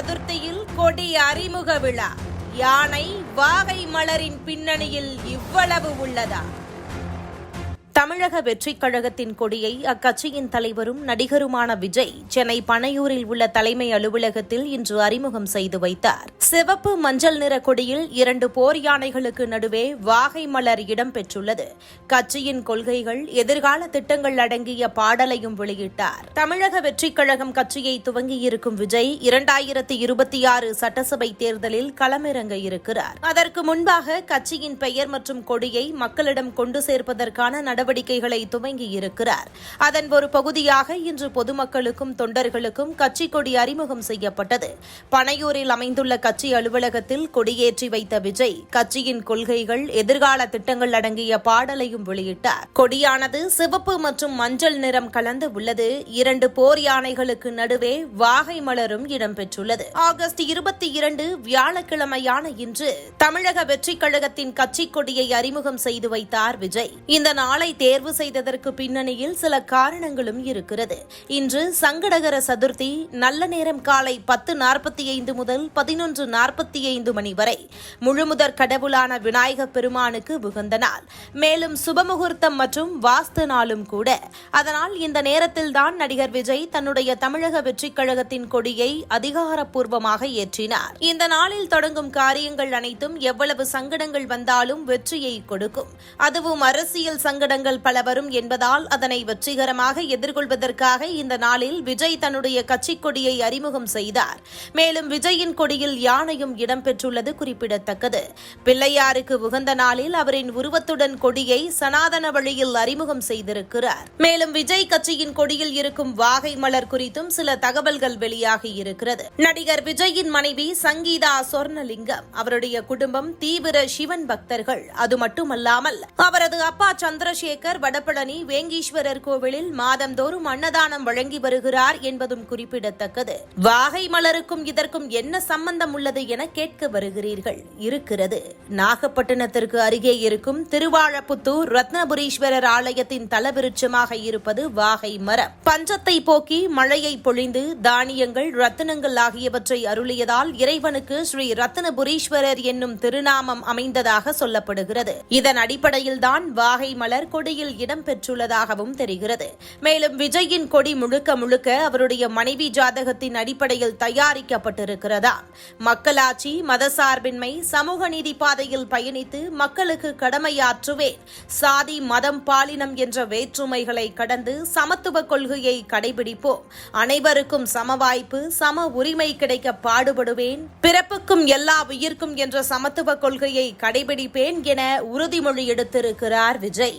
சதுர்த்தியில் கொடி அறிமுக விழா. யானை வாகை மலரின் பின்னணியில் இவ்வளவு உள்ளதா? தமிழக வெற்றிக் கழகத்தின் கொடியை அக்கட்சியின் தலைவரும் நடிகருமான விஜய் சென்னை பனையூரில் உள்ள தலைமை அலுவலகத்தில் இன்று அறிமுகம் செய்து வைத்தார். சிவப்பு மஞ்சள் நிற கொடியில் இரண்டு போர் யானைகளுக்கு நடுவே வாகை மலர் இடம்பெற்றுள்ளது கட்சியின் கொள்கைகள் எதிர்கால திட்டங்கள் அடங்கிய பாடலையும் வெளியிட்டார். தமிழக வெற்றிக் கழகம் கட்சியை துவங்கியிருக்கும் விஜய் இரண்டாயிரத்தி இருபத்தி ஆறு சட்டசபை தேர்தலில் களமிறங்க இருக்கிறார். அதற்கு முன்பாக கட்சியின் பெயர் மற்றும் கொடியை மக்களிடம் கொண்டு சேர்ப்பதற்கான நடவடிக்கைகளை துவங்கியிருக்கிறார் அதன் ஒரு பகுதியாக இன்று பொதுமக்களுக்கும் தொண்டர்களுக்கும் கட்சி கொடி அறிமுகம் செய்யப்பட்டது. பனையூரில் அமைந்துள்ள கட்சி அலுவலகத்தில் கொடியேற்றி வைத்த விஜய் கட்சியின் கொள்கைகள் எதிர்கால திட்டங்கள் அடங்கிய பாடலையும் வெளியிட்டார். கொடியானது சிவப்பு மற்றும் மஞ்சள் நிறம் கலந்து உள்ளது. இரண்டு போர் யானைகளுக்கு நடுவே வாகை மலரும் இடம்பெற்றுள்ளது ஆகஸ்ட் இருபத்தி இரண்டு வியாழக்கிழமையான இன்று தமிழக வெற்றிக் கழகத்தின் கட்சி கொடியை அறிமுகம் செய்து வைத்தார் விஜய். இந்த நாளை தேர்வு செய்ததற்கு பின்னணியில் சில காரணங்களும் இருக்கிறது. இன்று சங்கடகர சதுர்த்தி நல்ல நேரம் காலை பத்து நாற்பத்தி ஐந்து முதல் பதினொன்று நாற்பத்தி ஐந்து மணி வரை முழுமுதற் கடவுளான விநாயகப் பெருமானுக்கு உகந்த நாள் மேலும் சுபமுகூர்த்தம் மற்றும் வாஸ்து நாளும் கூட. அதனால் இந்த நேரத்தில்தான் நடிகர் விஜய் தன்னுடைய தமிழக வெற்றிக் கழகத்தின் கொடியை அதிகாரப்பூர்வமாக ஏற்றினார். இந்த நாளில் தொடங்கும் காரியங்கள் அனைத்தும் எவ்வளவு சங்கடங்கள் வந்தாலும் வெற்றியை கொடுக்கும். அதுவும் அரசியல் சங்கடங்கள் பல வரும் என்பதால் அதனை வெற்றிகரமாக எதிர்கொள்வதற்காக இந்த நாளில் விஜய் தன்னுடைய கட்சிக் கொடியை அறிமுகம் செய்தார். மேலும் விஜயின் கொடியில் யானையும் இடம்பெற்றுள்ளது குறிப்பிடத்தக்கது. பிள்ளையாருக்கு உகந்த நாளில் அவரின் உருவத்துடன் கொடியை சனாதன வழியில் அறிமுகம் செய்திருக்கிறார். மேலும் விஜய் கட்சியின் கொடியில் இருக்கும் வாகை மலர் குறித்தும் சில தகவல்கள் வெளியாகி இருக்கிறது. நடிகர் விஜயின் மனைவி சங்கீதா சொர்ணலிங்கம் அவருடைய குடும்பம் தீவிர சிவன் பக்தர்கள். அது மட்டுமல்லாமல் அவரது அப்பா சந்திரசேகர் வடபழனி வேங்கீஸ்வரர் கோவிலில் மாதந்தோறும் அன்னதானம் வழங்கி வருகிறார் என்பதும் குறிப்பிடத்தக்கது. வாகை மலருக்கும் இதற்கும் என்ன சம்பந்தம் உள்ளது என கேட்க வருகிறீர்கள். இருக்கிறது. நாகப்பட்டினத்திற்கு அருகே இருக்கும் திருவாழப்புத்தூர் ரத்னபுரீஸ்வரர் ஆலயத்தின் தலவிருட்சமாக இருப்பது வாகை மரம். பஞ்சத்தை போக்கி மழையை பொழிந்து தானியங்கள் ரத்தினங்கள் ஆகியவற்றை அருளியதால் இறைவனுக்கு ஸ்ரீ ரத்னபுரீஸ்வரர் என்னும் திருநாமம் அமைந்ததாக சொல்லப்படுகிறது. இதன் அடிப்படையில்தான் வாகை மலர் கொடியில் இடம்பெற்றுள்ளதாகவும் தெரிகிறது. மேலும் விஜயின் கொடி முழுக்க முழுக்க அவருடைய மனைவி ஜாதகத்தின் அடிப்படையில் தயாரிக்கப்பட்டிருக்கிறதா? மக்களாட்சி மதசார்பின்மை சமூக நீதி பாதையில் பயணித்து மக்களுக்கு கடமையாற்றுவேன். சாதி மதம் பாலினம் என்ற வேற்றுமைகளை கடந்து சமத்துவ கொள்கையை கடைபிடிப்போம். அனைவருக்கும் சம வாய்ப்பு சம உரிமை கிடைக்க பாடுபடுவேன். பிறப்புக்கும் எல்லா உயிர்க்கும் என்ற சமத்துவ கொள்கையை கடைபிடிப்பேன் என உறுதிமொழி எடுத்திருக்கிறார் விஜய்.